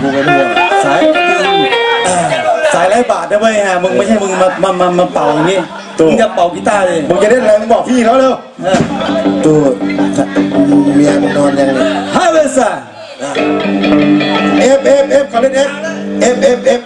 กูเป็นห่วงสายเอ่อสายไร้บาทนะเว้ยฮะมึงไม่ใช่มึงมามามามาเป่าอย่างนี้มึงจะเป่ากีตาร์เลยมึงจะเล่นอะไรมึงบอกพี่เขาเร็วเออตูเมียมึงนอนยังเนี่ยฮาเวซ่าเอฟเอฟเอฟเขาเล่นเอฟเอฟเอฟเอฟ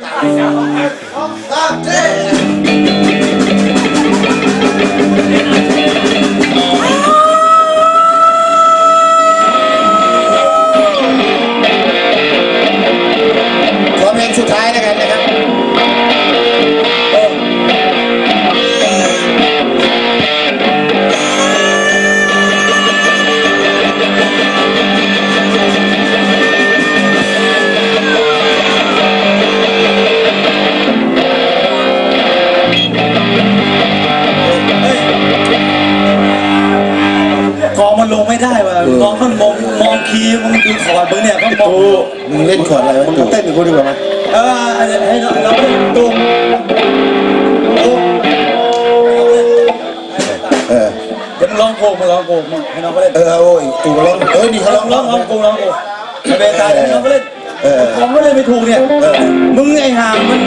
ไม่ได้ว่ะน้องเขามองมองคีย์มึงดูคอร์ดมึงเนี่ยเขามองตูมึงเล่นขอดอะไรวะมึงเต้นกับกูดีกว่าไหมเออให้เราเราเป็นตุ้มตุ้มเออเดี๋ยวมึงร้องโกงมึงร้องโกงมึงให้น้องเขาเล่นเออโอ้ยตูร้องเอ้ยนี่เขาร้ร้อองงร้องร้องโกงร้องโกงไอ้เบตายให้น้องเขาเล่นเออกองก็เล่นไม่ถูกเนี่ยมึงไอ้ห่างมัน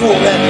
กูหอ